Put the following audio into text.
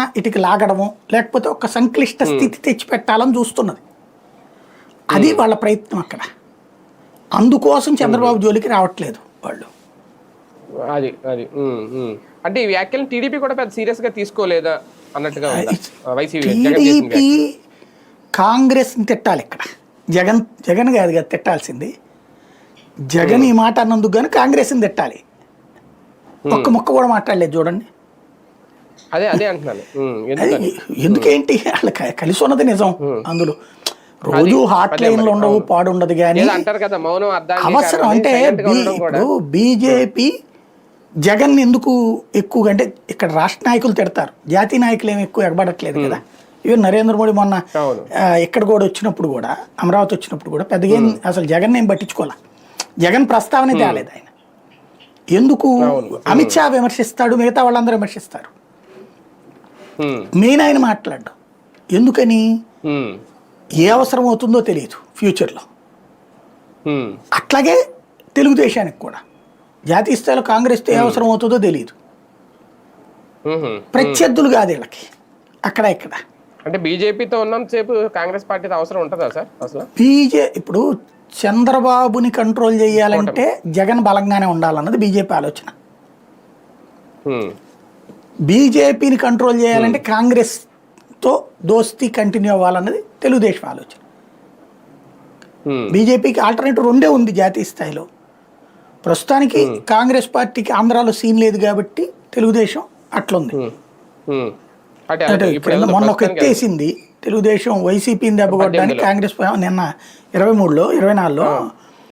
ఎవరినన్నా ఇటుకి లాగడము లేకపోతే ఒక సంక్లిష్ట స్థితి తెచ్చిపెట్టాలని చూస్తున్నది. అది వాళ్ళ ప్రయత్నం అక్కడ. అందుకోసం చంద్రబాబు జోలికి రావట్లేదు వాళ్ళు. అది అది. అంటే ఈ వ్యాఖ్యలను టీడీపీ కూడా పెద్ద సీరియస్గా తీసుకోలేదా అన్నట్టుగా టీడీపీ కాంగ్రెస్ని తిట్టాలి ఇక్కడ. జగన్ జగన్ కాదు కదా తిట్టాల్సింది. జగన్ ఈ మాట అన్నందుకు కానీ కాంగ్రెస్ని తిట్టాలి. ఒక్క ముక్క కూడా మాట్లాడలేదు చూడండి. అదే అదే అంటున్నాను. ఎందుకేంటి? వాళ్ళ కలిసి ఉన్నది నిజం అందులో. రోజు హాట్ లైన్లు ఉండవు పాడు ఉండదు కానీ అంటారు కదా మౌనం అవసరం అంటే బీజేపీ జగన్ ఎందుకు ఎక్కువగా అంటే ఇక్కడ రాష్ట్ర నాయకులు తిడతారు. జాతీయ నాయకులు ఏమి ఎక్కువ ఎగబడట్లేదు కదా. ఈవెన్ నరేంద్ర మోడీ మొన్న ఇక్కడ కూడా వచ్చినప్పుడు కూడా అమరావతి వచ్చినప్పుడు కూడా పెద్దగా అసలు జగన్ ఏం పట్టించుకోలే జగన్ ప్రస్తావన తేలేదు ఆయన. ఎందుకు అమిత్ షా విమర్శిస్తాడు మిగతా వాళ్ళందరూ విమర్శిస్తారు. మెయిన్ ఆయన మాట్లాడు ఎందుకని? ఉమ్, ఏ అవసరం అవుతుందో తెలియదు ఫ్యూచర్లో. ఉమ్, అట్లాగే తెలుగుదేశానికి కూడా. జాతీయ స్థాయిలో కాంగ్రెస్తో ఏ అవసరం అవుతుందో తెలియదు. ప్రత్యర్థులు కాదు వీళ్ళకి. అక్కడ ఇక్కడ. అంటే బీజేపీతో ఉన్నంతసేపు కాంగ్రెస్ పార్టీతో అవసరం ఉంటుందా సార్ అసలు? బీజే ఇప్పుడు చంద్రబాబుని కంట్రోల్ చేయాలంటే జగన్ బలంగానే ఉండాలన్నది బీజేపీ ఆలోచన. బీజేపీని కంట్రోల్ చేయాలంటే కాంగ్రెస్తో దోస్తీ కంటిన్యూ అవ్వాలన్నది తెలుగుదేశం ఆలోచన. ఉమ్, బీజేపీకి ఆల్టర్నేటివ్ రెండే ఉంది జాతీయ స్థాయిలో. ప్రస్తుతానికి కాంగ్రెస్ పార్టీకి ఆంధ్రాలో సీన్ లేదు కాబట్టి తెలుగుదేశం అట్లుంది. మొన్న ఒక ఎత్తేసింది తెలుగుదేశం వైసీపీని దెబ్బకొట్టడానికి కాంగ్రెస్ పై- నిన్న ఇరవై మూడులో ఇరవై నాలుగులో